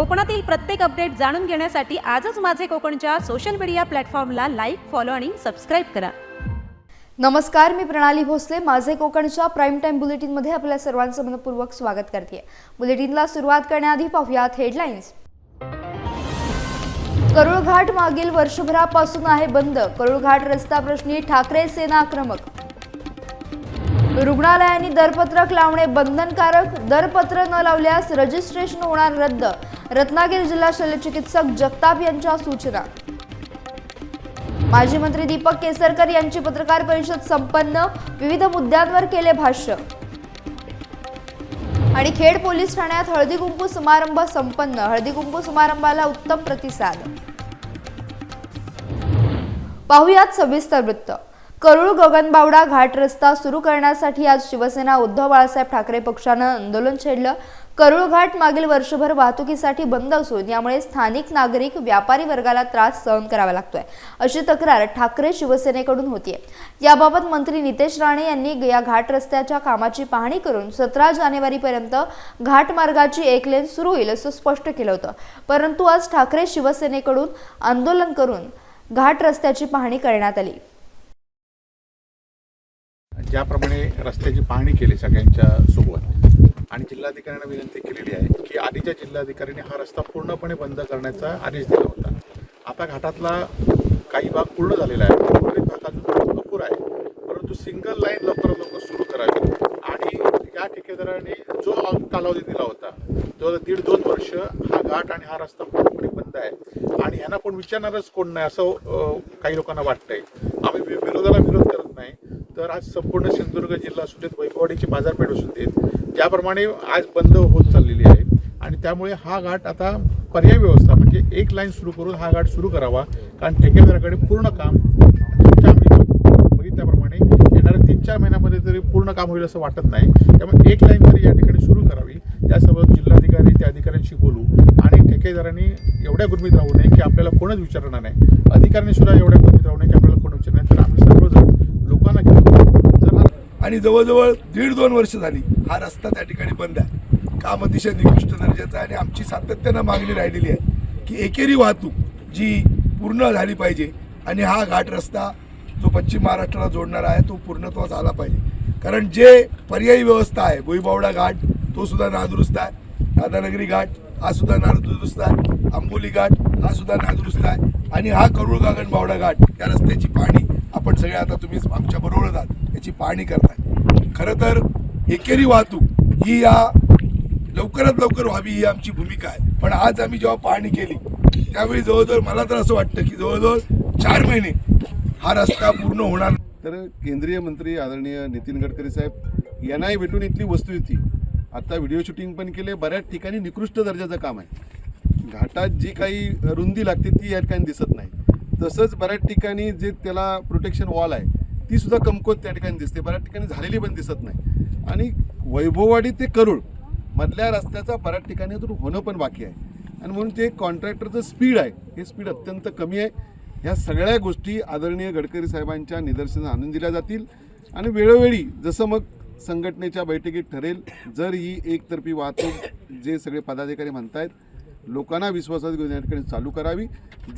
कोकणातील प्रत्येक अपडेट जाणून घेण्यासाठी आजच माझे कोकणच्या सोशल मीडिया प्लॅटफॉर्मला लाईक फॉलो आणि सबस्क्राईब करा. नमस्कार मी प्रणाली भोसले. माझे कोकणच्या प्राईम टाईम बुलेटिनमध्ये आपल्या सर्वांचं मनपूर्वक स्वागत करते. बुलेटिनला सुरुवात करण्याआधी पाहूयात हेडलाईन्स करुळघाट मागील वर्षभरापासून आहे बंद. करुळघाट रस्ता प्रश्नी ठाकरे सेना आक्रमक रुग्णालयांनी दरपत्रक लावणे बंधनकारक दरपत्र न लावल्यास रजिस्ट्रेशन होणार रद्द. रत्नागिरी जिल्हा शल्यचिकित्सक जगताप यांच्या सूचना. माजी मंत्री दीपक केसरकर यांची पत्रकार परिषद संपन्न. विविध मुद्द्यांवर केले भाष्य. आणि खेड पोलीस ठाण्यात हळदी कुंकू समारंभ संपन्न. हळदी कुंकू समारंभाला उत्तम प्रतिसाद. पाहुयात सविस्तर वृत्त. करुळ गगनबावडा घाट रस्ता सुरू करण्यासाठी आज शिवसेना उद्धव बाळासाहेब ठाकरे पक्षानं आंदोलन छेडलं. करुळ घाट मागील वर्षभर वाहतुकीसाठी बंद असून यामुळे स्थानिक नागरिक व्यापारी वर्गाला त्रास सहन करावा लागतोय. अशी तक्रार ठाकरे शिवसेनेकडून होतीये. याबाबत मंत्री नितेश राणे यांनी या घाट रस्त्याच्या कामाची पाहणी करून सतरा जानेवारीपर्यंत घाट मार्गाची एक लेन सुरू होईल असं स्पष्ट केलं होतं. परंतु आज ठाकरे शिवसेनेकडून आंदोलन करून घाट रस्त्याची पाहणी करण्यात आली. ज्याप्रमाणे रस्त्याची पाहणी केली सगळ्यांच्या सोबत आणि जिल्हाधिकाऱ्यांना विनंती केलेली आहे की आधीच्या जिल्हाधिकाऱ्यांनी हा रस्ता पूर्णपणे बंद करण्याचा आदेश दिला होता. आता घाटातला काही भाग पूर्ण झालेला आहे. उर्वरित भाग अजून भरपूर आहे. परंतु सिंगल लाईन लवकरात लवकर सुरू करावी. आणि या ठेकेदाराने जो कालावधी दिला होता जो दीड दोन वर्ष हा घाट आणि हा रस्ता पूर्णपणे बंद आहे. आणि ह्यांना कोण विचारणारच कोण नाही असं काही लोकांना वाटतंय. आम्ही विरोधाला विरोध तर आज संपूर्ण सिंधुदुर्ग जिल्हा असू देत वैभववाडीची बाजारपेठ असू देत ज्याप्रमाणे आज बंद होत चाललेली आहे. आणि त्यामुळे हा घाट आता पर्याय व्यवस्था म्हणजे एक लाईन सुरू करून हा घाट सुरू करावा. कारण ठेकेदाराकडे पूर्ण काम तुमच्या आम्ही बघितल्याप्रमाणे येणाऱ्या तीन चार महिन्यामध्ये तरी पूर्ण काम होईल असं वाटत नाही त्यामुळे एक लाईन तरी या ठिकाणी सुरू करावी त्यासोबत जिल्हाधिकारी त्या अधिकाऱ्यांशी बोलू आणि ठेकेदारांनी एवढ्या गुरमीत राहू नये की आपल्याला कोणच विचारणार नाही. अधिकाऱ्यांनी सुद्धा एवढ्या गुरमीत राहू नये की आपल्याला कोण विचारणार नाही तर आम्ही सर्वजण लोकांना घेऊन जर हा आणि जवळजवळ दीड दोन वर्ष झाली हा रस्ता त्या ठिकाणी बंद आहे. काम अतिशय निकृष्ट दर्जाचा आहे आणि आमची सातत्यानं मागणी राहिलेली आहे की एकेरी वाहतूक जी पूर्ण झाली पाहिजे आणि हा घाट रस्ता जो पश्चिम महाराष्ट्राला जोडणारा आहे तो पूर्णत्वास आला पाहिजे. कारण जे पर्यायी व्यवस्था आहे भुईबावडा घाट तो सुद्धा नादुरुस्त आहे. राधानगरी घाट हा सुद्धा नादुरुस्त आहे. आंबोली घाट हा सुद्धा नादुरुस्त आहे. आणि हा करुळ गागण बावडा घाट या रस्त्याची पाहणी आपण सगळे आता तुम्ही आमच्या बरोबर आहात. त्याची पाहणी करताय. खरं तर एकेरी वाहतूक ही या लवकरात लवकर व्हावी ही आमची भूमिका आहे. पण आज आम्ही जेव्हा पाहणी केली त्यावेळी जवळजवळ मला तर असं वाटतं की जवळजवळ चार महिने हा रस्ता पूर्ण होणार. तर केंद्रीय मंत्री आदरणीय नितीन गडकरी साहेब यांनाही भेटून इथली वस्तुस्थिती आता व्हिडिओ शूटिंग पण केले बऱ्याच ठिकाणी निकृष्ट दर्जाचं काम आहे. घाटात जी काही रुंदी लागते ती या ठिकाणी दिसत नाही. तसंच बऱ्याच ठिकाणी जे त्याला प्रोटेक्शन वॉल आहे ती सुद्धा कमकोत त्या ठिकाणी दिसते. बऱ्याच ठिकाणी झालेली पण दिसत नाही. आणि वैभववाडी ते करूळ मधल्या रस्त्याचा बऱ्याच ठिकाणी अजून होणं पण बाकी आहे. आणि म्हणून ते कॉन्ट्रॅक्टरचं स्पीड आहे. हे स्पीड अत्यंत कमी आहे. ह्या सगळ्या गोष्टी आदरणीय गडकरी साहेबांच्या निदर्शनात आणून दिल्या जातील. आणि वेळोवेळी जसं मग संघटनेच्या बैठकीत ठरेल जर ही एकतर्फी वाहतूक जे सगळे पदाधिकारी म्हणतायत लोकांना विश्वासात घेऊन या ठिकाणी चालू करावी.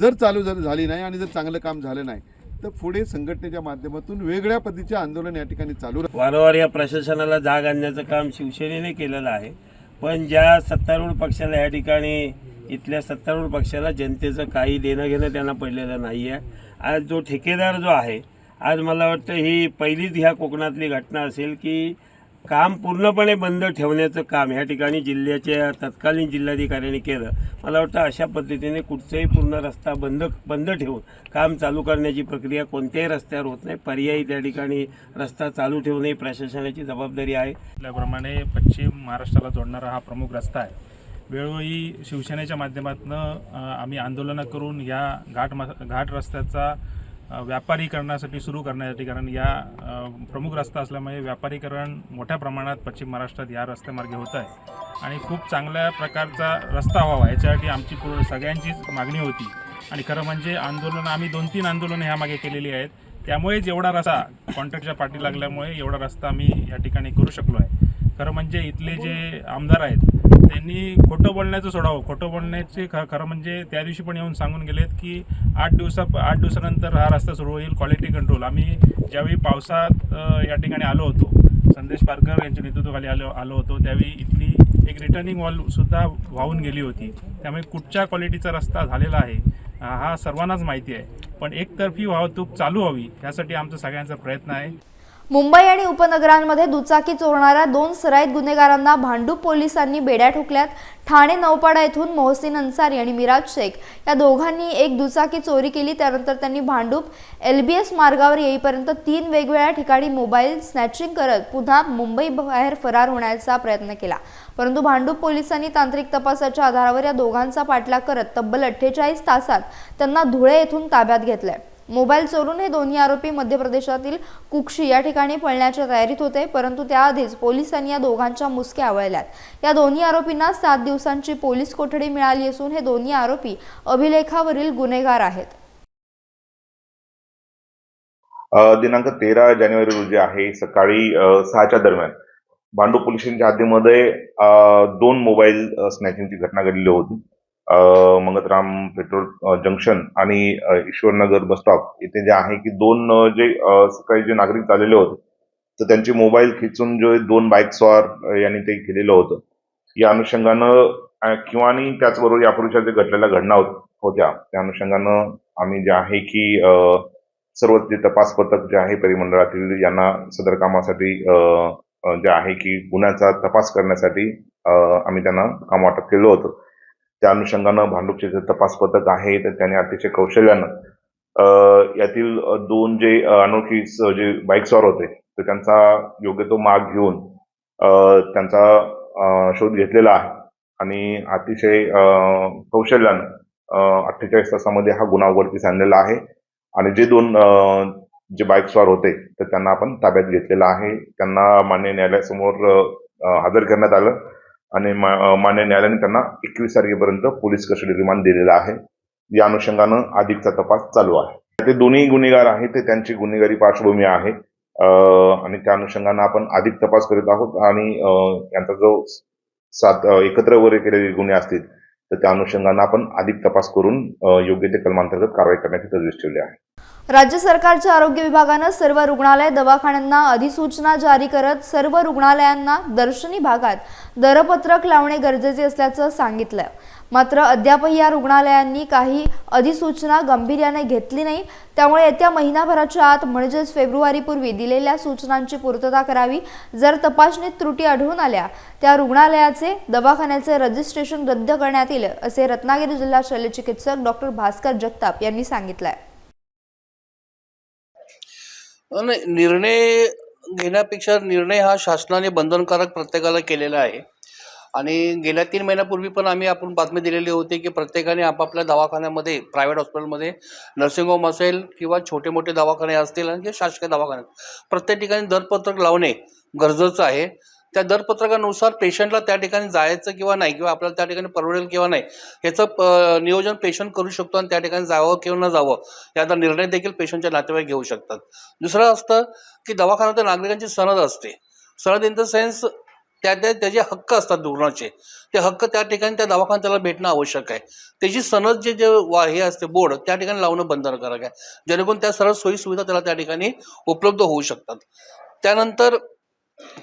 जर चालू जर झाली नाही आणि जर चांगलं काम झालं नाही तर पुढे संघटनेच्या माध्यमातून वेगळ्या पद्धतीचे आंदोलन या ठिकाणी चालू वारंवार या प्रशासनाला जाग आणण्याचं काम शिवसेनेने केलेलं आहे. पण ज्या सत्तारूढ पक्षाला या ठिकाणी इथल्या सत्तारूढ पक्षाला जनतेचं काही देणं घेणं त्यांना पडलेलं नाही आहे आज जो ठेकेदार जो आहे आज मला वाटतं ही पहिलीच ह्या कोकणातली घटना असेल की काम पूर्णपणे बंद ठेवण्याचं काम ह्या ठिकाणी जिल्ह्याच्या तत्कालीन जिल्हाधिकाऱ्यांनी केलं. मला वाटतं अशा पद्धतीने कुठचाही पूर्ण रस्ता बंद बंद ठेवून काम चालू करण्याची प्रक्रिया कोणत्याही रस्त्यावर होत नाही. पर्यायी त्या ठिकाणी रस्ता चालू ठेवणे ही प्रशासनाची जबाबदारी आहे. त्याप्रमाणे पश्चिम महाराष्ट्राला जोडणारा हा प्रमुख रस्ता आहे. वेळोवेळी शिवसेनेच्या माध्यमातून आम्ही आंदोलनं करून या घाट घाट रस्त्याचा व्यापारीकरणासाठी सुरू करण्यासाठी कारण या प्रमुख रस्ता असल्यामुळे व्यापारीकरण मोठ्या प्रमाणात पश्चिम महाराष्ट्रात या रस्त्यामार्गे होत आहे. आणि खूप चांगल्या प्रकारचा रस्ता व्हावा याच्यासाठी आमची पूर्ण सगळ्यांचीच मागणी होती. आणि खरं म्हणजे आंदोलन आम्ही दोन तीन आंदोलनं ह्यामागे केलेली आहेत. त्यामुळेच एवढा रस्ता कॉन्ट्रॅक्टच्या पाठी लागल्यामुळे एवढा रस्ता आम्ही या ठिकाणी करू शकलो आहे. खरं म्हणजे इथले जे आमदार आहेत त्यांनी खोटं बोलण्याचं सोडावं. खोटं बोलण्याचे ख खरं म्हणजे त्या दिवशी पण येऊन सांगून गेलेत की आठ दिवसा आठ दिवसानंतर हा रस्ता सुरू होईल क्वालिटी कंट्रोल आम्ही ज्यावेळी पावसात या ठिकाणी आलो होतो संदेश पारकर यांच्या नेतृत्वाखाली आलो आलो होतो त्यावेळी इथली एक रिटर्निंग वॉलसुद्धा वाहून गेली होती. त्यामुळे कुठच्या क्वालिटीचा रस्ता झालेला आहे हा सर्वांनाच माहिती आहे. पण एकतर्फी वाहतूक चालू हवी यासाठी आमचा सगळ्यांचा प्रयत्न आहे. मुंबई आणि उपनगरांमध्ये दुचाकी चोरणाऱ्या दोन सराईत गुन्हेगारांना भांडूप पोलिसांनी बेड्या ठोकल्यात. ठाणे नौपाडा येथून मोहसिन अन्सारी आणि मिराज शेख या दोघांनी एक दुचाकी चोरी केली. त्यानंतर त्यांनी भांडूप एल बी एस मार्गावर येईपर्यंत तीन वेगवेगळ्या ठिकाणी मोबाईल स्नॅचिंग करत पुन्हा मुंबई बाहेर फरार होण्याचा प्रयत्न केला. परंतु भांडूप पोलिसांनी तांत्रिक तपासाच्या आधारावर या दोघांचा पाठलाग करत तब्बल अठ्ठेचाळीस तासात त्यांना धुळे येथून ताब्यात घेतलंय. मोबाईल चोरून हे दोन्ही आरोपी मध्य प्रदेशातील कुक्षी या ठिकाणी पळण्याच्या तयारीत होते परंतु त्याआधीच पोलिसांनी या दोघांच्या मुसक्या आवळल्यात. या दोन्ही आरोपींना सात दिवसांची पोलीस कोठडी मिळाली असून हे दोन्ही आरोपी अभिलेखावरील गुन्हेगार आहेत. दिनांक तेरा जानेवारी रोजी आहे सकाळी सहाच्या दरम्यान. भांडूप पोलिसांच्या हद्दीमध्ये दोन मोबाईल स्नॅचिंगची घटना घडलेली होती. मंगतराम पेट्रोल जंक्शन आणि ईश्वरनगर बस स्टॉप इथे जे आहे की दोन जे सकाळी जे नागरिक चाललेले होते तर त्यांचे मोबाईल खिचून जे दोन बाईक यांनी ते केलेलं होतं. या अनुषंगानं किंवा आणि त्याचबरोबर यापूर्वीच्या जे घडलेल्या घटना होत्या त्या अनुषंगानं आम्ही जे आहे की सर्व जे तपास पथक जे आहे परिमंडळातील यांना सदर कामासाठी अ, जे आहे की गुन्ह्याचा तपास करण्यासाठी आम्ही त्यांना काम वाटप केलं होतं. त्या अनुषंगानं भांडुपचे जे तपास पथक आहे तर त्यांनी अतिशय कौशल्यानं यातील दोन जे अनोखी अनोळखी स- जे बाईक स्वार होते तर त्यांचा योग्य तो माग घेऊन त्यांचा शोध घेतलेला आहे. आणि अतिशय कौशल्यानं अठ्ठेचाळीस तासामध्ये हा गुन्हा उघडकीस आणलेला आहे. आणि जे दोन जे बाईक स्वार होते तर त्यांना आपण ताब्यात घेतलेलं आहे. त्यांना मान्य न्यायालयासमोर हजर करण्यात आलं. आणि मा- मान्य न्यायालयाने त्यांना एकवीस तारखेपर्यंत पोलीस कस्टडी रिमांड दिलेला आहे. या अनुषंगानं अधिकचा तपास चालू आहे. ते दोन्ही गुन्हेगार आहेत ते त्यांची गुन्हेगारी पार्श्वभूमी आहे. आणि त्या अनुषंगानं आपण अधिक तपास करीत आहोत आणि यांचा जो सात एकत्र वगैरे केलेले गुन्हे असतील तर त्या अनुषंगानं आपण अधिक तपास करून योग्य ते कलमांतर्गत कारवाई करण्याची तजवीज ठेवली आहे. राज्य सरकारच्या आरोग्य विभागानं सर्व रुग्णालय दवाखान्यांना अधिसूचना जारी करत सर्व रुग्णालयांना दर्शनी भागात दरपत्रक लावणे गरजेचे असल्याचं सांगितलं मात्र अद्यापही या रुग्णालयांनी काही अधिसूचना गांभीर्याने घेतली नाही. त्यामुळे येत्या महिनाभराच्या आत म्हणजेच फेब्रुवारीपूर्वी दिलेल्या सूचनांची पूर्तता करावी. जर तपासणीत त्रुटी आढळून आल्या त्या रुग्णालयाचे दवाखान्याचे रजिस्ट्रेशन रद्द करण्यात येईल असे रत्नागिरी जिल्हा शल्यचिकित्सक डॉक्टर भास्कर जगताप यांनी सांगितलं आहे नाही निर्णय घेण्यापेक्षा निर्णय हा शासनाने बंधनकारक प्रत्येकाला केलेला आहे. आणि गेल्या तीन महिन्यापूर्वी पण आम्ही आपण बातमी दिलेली होती की प्रत्येकाने आपापल्या दवाखान्यामध्ये प्रायव्हेट हॉस्पिटलमध्ये नर्सिंग होम असेल किंवा छोटे मोठे दवाखाने असतील आणि जे शासकीय दवाखाने प्रत्येक ठिकाणी दरपत्रक लावणे गरजेचं आहे. त्या दरपत्रकानुसार पेशंटला त्या ठिकाणी जायचं किंवा नाही किंवा आपल्याला त्या ठिकाणी परवडेल किंवा नाही ह्याचं नियोजन पेशंट करू शकतो आणि त्या ठिकाणी जावं किंवा न जावं याचा निर्णय देखील पेशंटच्या नातेवाईक घेऊ शकतात. दुसरं असतं की दवाखान्यात नागरिकांची सनद असते. सनद इन द सेन्स त्या त्या त्याचे हक्क असतात रुग्णाचे. ते हक्क त्या ठिकाणी त्या दवाखान्यात त्याला भेटणं आवश्यक आहे. त्याची सनद जे जे वा हे असते बोर्ड त्या ठिकाणी लावणं बंधनकारक आहे जेणेकरून त्या सर्व सोयीसुविधा त्याला त्या ठिकाणी उपलब्ध होऊ शकतात. त्यानंतर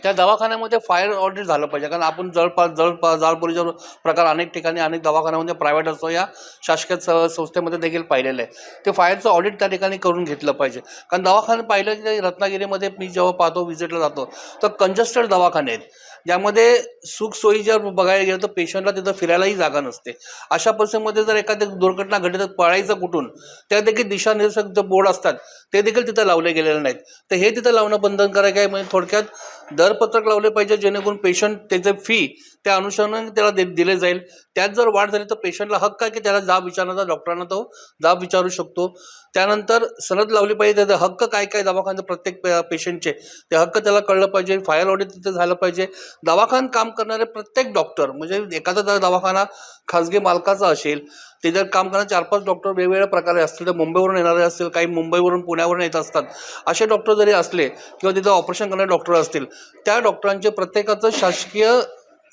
त्या दवाखान्यामध्ये फायर ऑडिट झालं पाहिजे. कारण आपण जळपास जळ जाळपोरीचा प्रकार अनेक ठिकाणी अनेक दवाखान्यामध्ये प्रायव्हेट असतो या शासकीय स- संस्थेमध्ये देखील पाहिलेलं आहे. ते फायरचं ऑडिट त्या ठिकाणी करून घेतलं पाहिजे. कारण दवाखाने पाहिलं की रत्नागिरीमध्ये मी जेव्हा पाहतो व्हिजिटला जातो तर कंजस्टेड दवाखाने आहेत. ज्यामध्ये सुखसोयी जर बघायला गेलं तर पेशंटला तिथं फिरायलाही जागा नसते. अशा परिस्थितीमध्ये जर एखादी दुर्घटना घडली तर पळायचं कुठून? त्या देखील दिशानिर्देशक जे बोर्ड असतात ते देखील तिथं लावले गेलेले नाहीत. तर हे तिथं लावणं बंधनकारक आहे. म्हणजे थोडक्यात दरपत्रक लावले पाहिजे जेणेकरून पेशंट त्याचे फी त्या अनुषंगाने त्याला दे दिले जाईल. त्यात जर वाढ झाली तर पेशंटला हक्क आहे की त्याला जाब विचारण्याचा डॉक्टरांना तो जाब विचारू शकतो. त्यानंतर सनद लावली पाहिजे त्याचे हक्क काय काय दवाखान्याचे प्रत्येक पेशंटचे ते हक्क त्याला कळलं पाहिजे फायर ऑडिट तिथे झालं पाहिजे. दवाखान काम करणारे प्रत्येक डॉक्टर म्हणजे एखादा जर दवाखाना खाजगी मालकाचा असेल ते जर काम करणारे चार पाच डॉक्टर वेगवेगळ्या प्रकारे असतील तर मुंबईवरून येणारे असतील काही मुंबईवरून पुण्यावरून येत असतात. असे डॉक्टर जरी असले किंवा तिथं ऑपरेशन करणारे डॉक्टर असतील त्या डॉक्टरांचे प्रत्येकाचं शासकीय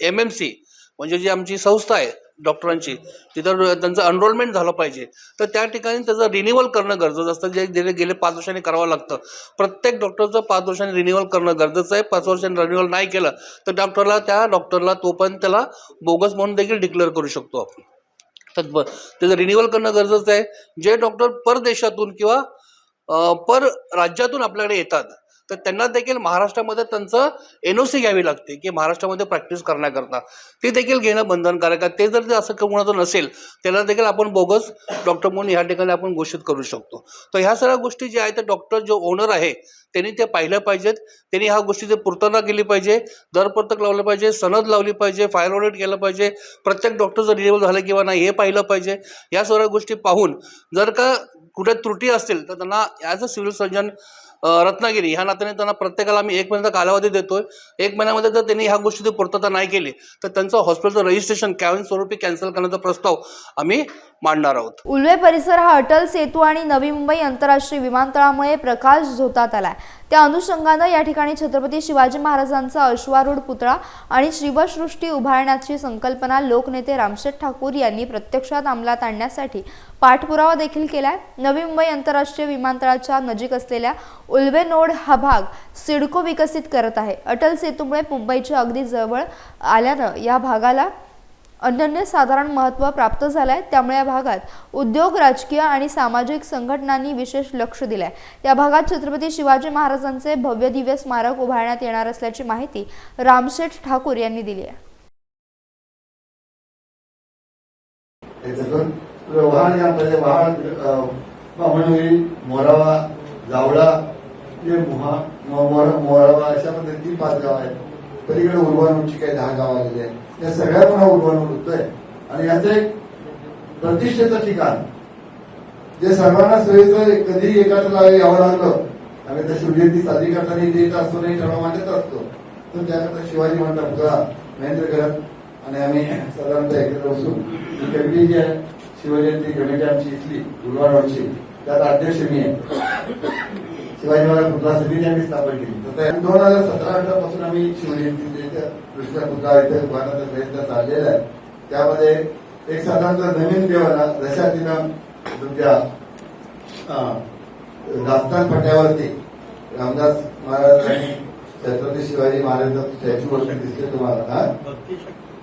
एम एम सी म्हणजे जी आमची संस्था आहे डॉक्टरांची तिथं त्यांचं अनरोलमेंट झालं पाहिजे. तर त्या ठिकाणी त्याचं रिन्युअल करणं गरजेचं असतं. जे गेले गेले पाच वर्षांनी करावं लागतं. प्रत्येक डॉक्टरचं पाच वर्षांनी रिन्युअल करणं गरजेचं आहे. पाच वर्षांनी रिन्युअल नाही केलं तर डॉक्टरला त्या डॉक्टरला तो पण त्याला बोगस म्हणून देखील डिक्लेअर करू शकतो आपण. तर त्याचं रिन्युअल करणं गरजेचं आहे. जे डॉक्टर परदेशातून किंवा पर राज्यातून आपल्याकडे येतात तर त्यांना देखील महाराष्ट्रामध्ये त्यांचं एन ओ सी घ्यावी लागते की महाराष्ट्रामध्ये प्रॅक्टिस करण्याकरता. ते देखील घेणं बंधनकारक आहे. ते जर ते असं कोणाचं नसेल त्याला देखील आपण बोगस डॉक्टर म्हणून ह्या ठिकाणी आपण घोषित करू शकतो. तर ह्या सगळ्या गोष्टी ज्या आहेत त्या डॉक्टर जो ओनर आहे त्यांनी ते पाहिल्या पाहिजेत. त्यांनी ह्या गोष्टीची पूर्तता केली पाहिजे. दरपत्रक लावलं पाहिजे सनद लावली पाहिजे फायर ऑडिट केलं पाहिजे. प्रत्येक डॉक्टर जर रिलेबल झालं किंवा नाही हे पाहिलं पाहिजे. या सगळ्या गोष्टी पाहून जर का कुठे त्रुटी असतील तर त्यांना as a civil surgeon Ratnagiri ह्या नात्याने त्यांना प्रत्येकाला आम्ही एक महिन्याचा कालावधी देतोय. एक महिन्यामध्ये जर त्यांनी ह्या गोष्टी पूर्तता नाही केली तर त्यांचं हॉस्पिटलचं रजिस्ट्रेशन कायम स्वरूपी कॅन्सल करण्याचा प्रस्ताव आम्ही मांडणार आहोत. उल्वे परिसर हा अटल सेतू आणि नवी मुंबई आंतरराष्ट्रीय विमानतळामुळे प्रकाश झोतात आलाय. त्या अनुषंगानं या ठिकाणी छत्रपती शिवाजी महाराजांचा अश्वारूढ पुतळा आणि शिवसृष्टी उभारण्याची संकल्पना लोकनेते रामशेठ ठाकूर यांनी प्रत्यक्षात अंमलात आणण्यासाठी पाठपुरावा देखील केलाय. नवी मुंबई आंतरराष्ट्रीय विमानतळाच्या नजीक असलेल्या उल्वे नोड हा भाग सिडको विकसित करत आहे. अटल सेतूमुळे मुंबईच्या अगदी जवळ आल्यानं या भागाला अनन्यसाधारण महत्त्व प्राप्त झालं आहे त्यामुळे या भागात उद्योग राजकीय आणि सामाजिक संघटनांनी विशेष लक्ष दिलं आहे या भागात छत्रपती शिवाजी महाराजांचे भव्य दिव्य स्मारक उभारण्यात येणार असल्याची माहिती रामशेठ ठाकूर यांनी दिली आहे. वाहन या वाहन बामणुरी म्हणजे मोरावा जावळा हे मोहा मोरावा अशा पद्धतीने तीन पाच गाव आहेत. पलीकडे उर्वानूरची काही दहा गाव आलेली आहेत. या सगळ्या पण होतोय आणि याचं एक प्रतिष्ठेचं ठिकाण. जे सर्वांना सोयीचं कधी एकाच यावं लागलं आणि त्या शिवजयंती साजरी करताना इथे असतो नाही ठराव मांडत असतो तर त्यानंतर शिवाजी मंडप पुतळा महेंद्र करत आणि आम्ही साधारणतः एकत्र बसून ही कमिटी जी आहे शिवजयंती कमिटी आमची इथली गुरुवारची त्यात अध्यक्ष मी आहे. शिवाजी महाराज पुतळा समिती आम्ही स्थापन केली. तर दोन हजार सतरा अठरा पासून आम्ही शिवजयंती कृष्ण पुतळा इथे उभारण्याचा प्रयत्न चाललेला आहे. त्यामध्ये एक साधारणतः नवीन देवाला दशातीनं तुमच्या दास्तान पट्ट्यावरती. रामदास महाराज आणि छत्रपती शिवाजी महाराजांचा स्टॅच्यू वरती दिसले तुम्हाला हा?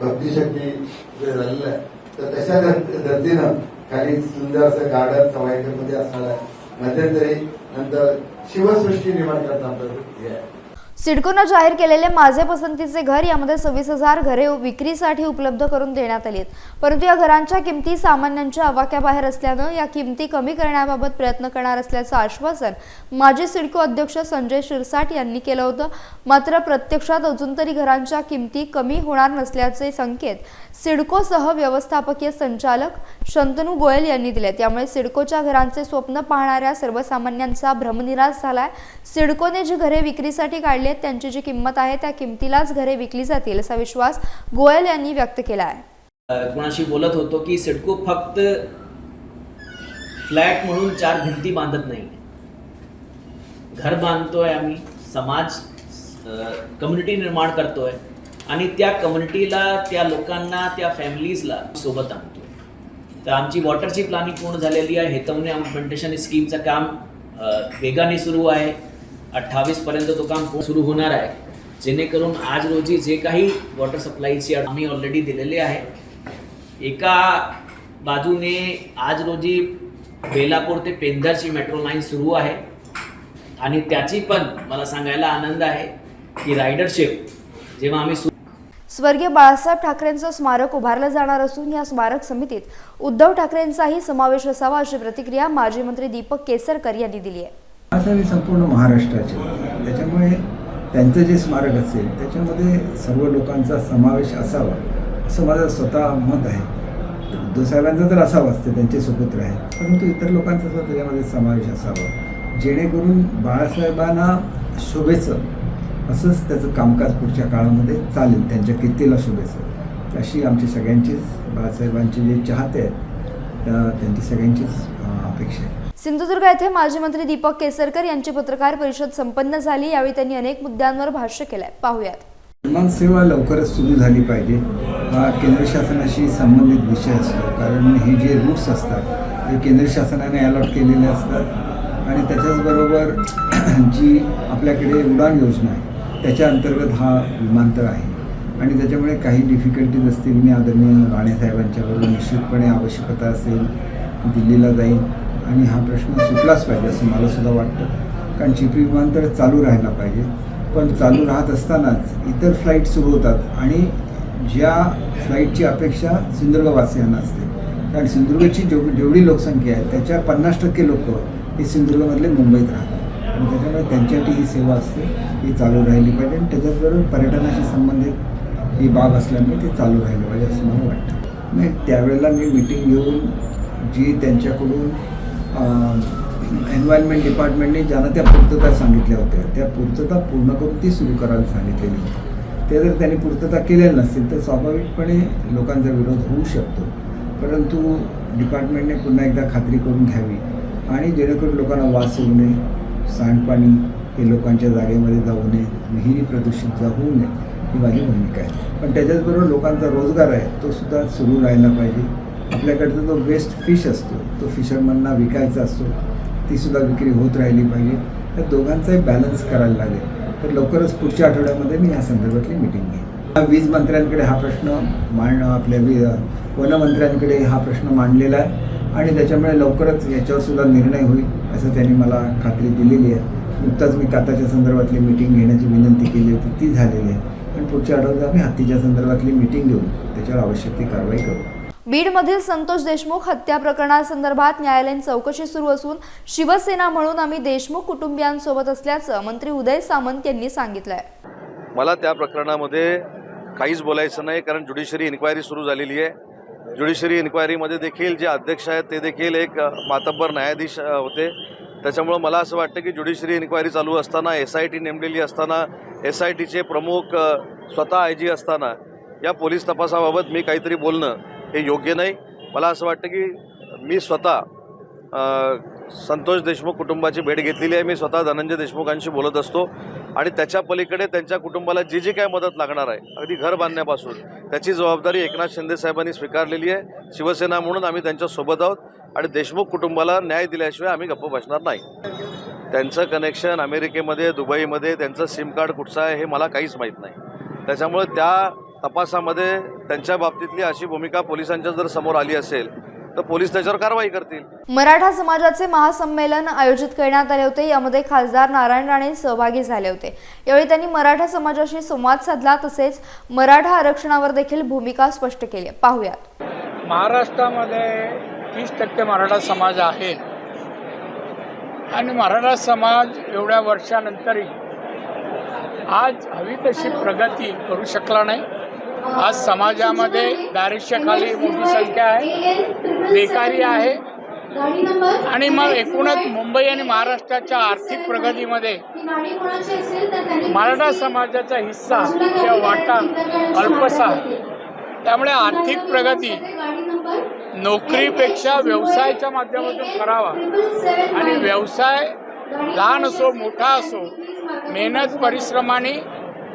भक्तिशक्ती जे झालेलं आहे. तर तशा धर- धर्तीनं खाली सुंदर असं गार्डन सवाईकरमध्ये असणार आहे मध्यंतरी नंतर शिवसृष्टी निर्माण करता आपलं हे आहे. सिडकोनं जाहीर केलेले माझे पसंतीचे घर यामध्ये सव्वीस हजार घरे विक्रीसाठी उपलब्ध करून देण्यात आली आहेत. परंतु या घरांच्या किमती सामान्यांच्या आवाक्याबाहेर असल्यानं या किमती कमी करण्याबाबत प्रयत्न करणार असल्याचं आश्वासन माजी सिडको अध्यक्ष संजय शिरसाट यांनी केलं होतं. मात्र प्रत्यक्षात अजून तरी घरांच्या किमती कमी होणार नसल्याचे संकेत सिडकोसह व्यवस्थापकीय संचालक शंतनू गोयल यांनी दिले त्यामुळे सिडकोच्या घरांचे स्वप्न पाहणाऱ्या सर्वसामान्यांचा भ्रमनिराश झालाय. सिडकोने जी घरे विक्रीसाठी काढली आहेत त्यांची जी किंमत आहे त्या किमतीलाच घरे विकली जातील असा विश्वास गोयल यांनी व्यक्त केला आहे. कोणाशी बोलत होतो की सिडको फक्त फ्लॅट म्हणून चार भिंती बांधत नाही. घर बांधतोय आम्ही समाज कम्युनिटी निर्माण करतोय आणि त्या कम्युनिटीला त्या लोकांना त्या फॅमिलीजला सोबत आणतोय. तर आमची वॉटरची प्लॅनिंग पूर्ण झालेली आहे. हेतवने अम्प्लिमेंटेशन स्कीमचं काम वेगाने सुरू आहे. अठ्ठावीसपर्यंत तो काम हो- सुरू होणार आहे. जेणेकरून आज रोजी जे काही वॉटर सप्लायची आम्ही ऑलरेडी दिलेले आहे. एका बाजूने आज रोजी बेलापूर ते पेंदरची मेट्रो लाईन सुरू आहे. आणि त्याची पण मला सांगायला आनंद आहे की रायडरशिप जेव्हा आम्ही स्वर्गीय बाळासाहेब ठाकरेंचं स्मारक उभारलं जाणार असून या स्मारक समितीत उद्धव ठाकरेंचाही समावेश असावा अशी प्रतिक्रिया माजी मंत्री दीपक केसरकर यांनी दिली आहे. असावी मी संपूर्ण महाराष्ट्राचे. त्याच्यामुळे त्यांचं जे स्मारक असेल त्याच्यामध्ये सर्व लोकांचा समावेश असावा असं माझं स्वतः मत आहे. उद्धवसाहेबांचा तर असावाच ते त्यांचे सुपुत्र आहे परंतु इतर लोकांचा सुद्धा त्याच्यामध्ये समावेश असावा. जेणेकरून बाळासाहेबांना शोभेचं असंच त्याचं कामकाज पुढच्या काळामध्ये चालेल त्यांच्या कीर्तीला शोभेचं अशी आमची सगळ्यांचीच बाळासाहेबांचे जे चाहते आहेत त्या त्यांची सगळ्यांचीच अपेक्षा आहे. सिंधुदुर्ग येथे माजी मंत्री दीपक केसरकर यांची पत्रकार परिषद संपन्न झाली. यावेळी त्यांनी अनेक मुद्द्यांवर भाष्य केलंय. विमान विमानसेवा लवकरच सुरू झाली पाहिजे. हा केंद्र शासनाशी संबंधित विषय असतो. कारण हे जे रूट्स असतात ते केंद्र शासनाने अलॉट केलेले असतात. आणि त्याच्याचबरोबर जी आपल्याकडे उडान योजना आहे त्याच्या अंतर्गत हा विमानतळ आहे. आणि त्याच्यामुळे काही डिफिकल्टीज असतील मी आदरणीय राणेसाहेबांच्याबरोबर निश्चितपणे आवश्यकता असेल दिल्लीला जाईन. आणि हा प्रश्न सुटलाच पाहिजे असं मला सुद्धा वाटतं. कारण चिपी विमानतळ चालू राहायला पाहिजे. पण चालू राहत असतानाच इतर फ्लाईट सुरू होतात आणि ज्या फ्लाईटची अपेक्षा सिंधुदुर्गवासियांना असते. कारण सिंधुदुर्गची जेव जेवढी लोकसंख्या आहे त्याच्या पन्नास टक्के लोक हे सिंधुदुर्गमधले मुंबईत राहतात. आणि त्याच्यामुळे त्यांच्यासाठी ही सेवा असते ही चालू राहिली पाहिजे. आणि त्याच्याचबरोबर पर्यटनाशी संबंधित ही बाब असल्यामुळे ते चालू राहिलं पाहिजे असं मला वाटतं. नाही त्यावेळेला मी मिटिंग घेऊन जी त्यांच्याकडून एन्व्हायरमेंट डिपार्टमेंटने ज्यांना त्या पूर्तता सांगितल्या होत्या त्या पूर्तता पूर्ण करून ती सुरू करायला सांगितलेली होती. ते जर त्यांनी पूर्तता केलेल्या नसतील तर स्वाभाविकपणे लोकांचा विरोध होऊ शकतो. परंतु डिपार्टमेंटने पुन्हा एकदा खात्री करून घ्यावी आणि जेणेकरून लोकांना वास येऊ नये सांडपाणी हे लोकांच्या जागेमध्ये जाऊ नये विहिरी प्रदूषित होऊ नये ही माझी भूमिका आहे. पण त्याच्याचबरोबर लोकांचा रोजगार आहे तो सुद्धा सुरू राहायला पाहिजे. आपल्याकडचा जो वेस्ट फिश असतो तो फिशरमनना विकायचा असतो तीसुद्धा विक्री होत राहिली पाहिजे. तर दोघांचाही बॅलन्स करायला लागेल. तर लवकरच पुढच्या आठवड्यामध्ये मी या संदर्भातली मिटिंग घेईन. वीज मंत्र्यांकडे हा प्रश्न मांडणं आपल्या वी वनमंत्र्यांकडे हा प्रश्न मांडलेला आहे. आणि त्याच्यामुळे लवकरच याच्यावरसुद्धा निर्णय होईल असं त्यांनी मला खात्री दिलेली आहे. नुकताच मी काताच्या संदर्भातली मिटिंग घेण्याची विनंती केली होती ती झालेली आहे. आणि पुढच्या आठवड्यात आम्ही हत्तीच्या संदर्भातली मिटिंग घेऊन त्याच्यावर आवश्यक ती कारवाई करू. बीडमधील संतोष देशमुख हत्या प्रकरणासंदर्भात न्यायालयीन चौकशी सुरू असून शिवसेना म्हणून आम्ही देशमुख कुटुंबियांसोबत असल्याचं मंत्री उदय सामंत यांनी सांगितलंय. मला त्या प्रकरणामध्ये काहीच बोलायचं नाही कारण ज्युडिशरी इन्क्वायरी सुरू झालेली आहे. ज्युडिशरी इन्क्वायरीमध्ये देखील जे अध्यक्ष आहेत ते देखील एक मातब्बर न्यायाधीश होते. त्याच्यामुळं मला असं वाटतं की ज्युडिशरी इन्क्वायरी चालू असताना एस आय टी नेमलेली असताना एस आय टीचे प्रमुख स्वतः आय जी असताना या पोलीस तपासाबाबत मी काहीतरी बोलणं हे योग्य नाही. मला असं वाटतं की मी स्वतः संतोष देशमुख कुटुंबाची भेट घेतलेली आहे. मी स्वतः धनंजय देशमुखांशी बोलत असतो. आणि त्याच्या पलीकडे त्यांच्या कुटुंबाला जी जी काय मदत लागणार आहे अगदी घर बांधण्यापासून त्याची जबाबदारी एकनाथ शिंदे साहेबांनी स्वीकारलेली आहे. शिवसेना म्हणून आम्ही त्यांच्यासोबत आहोत. आणि देशमुख कुटुंबाला न्याय दिल्याशिवाय आम्ही गप्प बसणार नाही. त्यांचं कनेक्शन अमेरिकेमध्ये दुबईमध्ये त्यांचं सिम कार्ड कुठचं आहे हे मला काहीच माहीत नाही. त्याच्यामुळे त्या तपासामध्ये त्यांच्या बाबतीतली अशी भूमिका पोलिसांच्या जर समोर आली असेल तर पोलीस त्याच्यावर कारवाई करतील. मराठा समाजाचे महासंमेलन आयोजित करण्यात आले होते. यामध्ये खासदार नारायण राणे सहभागी झाले होते. यावेळी त्यांनी मराठा समाजाशी संवाद साधला. तसेच मराठा आरक्षणावर देखील भूमिका स्पष्ट केली. पाहुयात. महाराष्ट्रामध्ये तीस टक्के मराठा समाज आहे. आणि मराठा समाज एवढ्या वर्षानंतरही आज हवी तशी प्रगती करू शकला नाही. आज समाजामध्ये दारिद्र्याखाली मोठी संख्या आहे. बेकारी आहे. आणि मग एकूणच मुंबई आणि महाराष्ट्राच्या आर्थिक प्रगतीमध्ये मराठा समाजाचा हिस्सा किंवा वाटा अल्पसा त्यामुळे आर्थिक प्रगती नोकरीपेक्षा व्यवसायाच्या माध्यमातून करावा. आणि व्यवसाय लहान असो मोठा असो मेहनत परिश्रमाने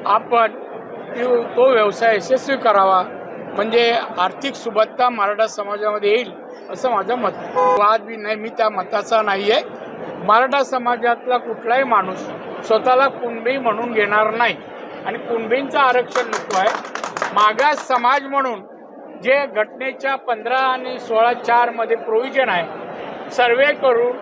आपण ती तो व्यवसाय यशस्वी करावा म्हणजे आर्थिक सुबत्ता मराठा समाजामध्ये येईल असं माझं मत आहे. वाद बी नाही मी त्या मताचा नाही आहे मराठा समाजातला कुठलाही माणूस स्वतःला कुणबी म्हणून घेणार नाही. आणि कुणबींचं आरक्षण नको आहे. मागास समाज म्हणून जे घटनेच्या पंधरा आणि सोळा चारमध्ये प्रोव्हिजन आहे सर्वे करून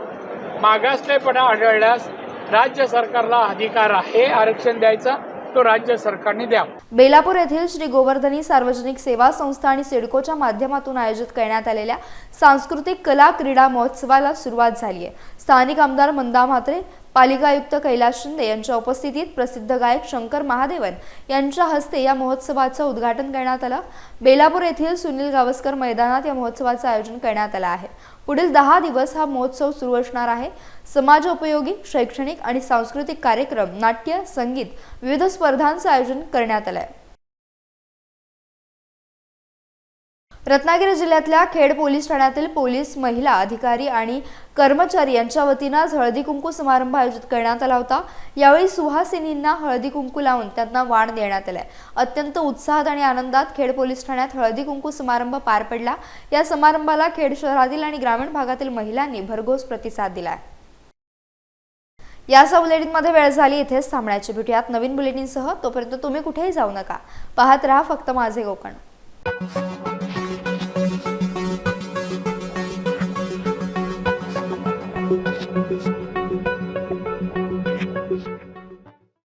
मागासलेपणा आढळल्यास राज्य सरकारला अधिकार आहे आरक्षण द्यायचा. तो राज्य सरकारने द्यावा बेलापूर येथील श्री गोवर्धनी सार्वजनिक सेवा संस्था आणि सिडकोच्या माध्यमातून आयोजित करण्यात आलेल्या सांस्कृतिक कला क्रीडा महोत्सवाला सुरुवात झाली आहे. स्थानिक आमदार मंदा म्हात्रे पालिका आयुक्त कैलास शिंदे यांच्या उपस्थितीत प्रसिद्ध गायक शंकर महादेवन यांच्या हस्ते या महोत्सवाचं उद्घाटन करण्यात आलं. बेलापूर येथील सुनील गावस्कर मैदानात या महोत्सवाचं आयोजन करण्यात आलं आहे. पुढील दहा दिवस हा महोत्सव सुरू असणार आहे. समाजोपयोगी शैक्षणिक आणि सांस्कृतिक कार्यक्रम नाट्य संगीत विविध स्पर्धांचं आयोजन करण्यात आलं आहे रत्नागिरी जिल्ह्यातल्या खेड पोलीस ठाण्यातील पोलीस महिला अधिकारी आणि कर्मचारी यांच्या वतीनं हळदी कुंकू समारंभ आयोजित करण्यात आला होता. यावेळी सुहासिनींना हळदी कुंकू लावून त्यांना वाण देण्यात आलाय अत्यंत उत्साहात आणि आनंदात खेड पोलीस ठाण्यात हळदी कुंकू समारंभ पार पडला. या समारंभाला खेड शहरातील आणि ग्रामीण भागातील महिलांनी भरघोस प्रतिसाद दिलाय. या बुलेटिनमध्ये वेळ झाली. इथेच थांबण्याची भेटूयात. नवीन बुलेटिनसह तोपर्यंत तुम्ही कुठेही जाऊ नका. पाहत राहा फक्त माझे कोकण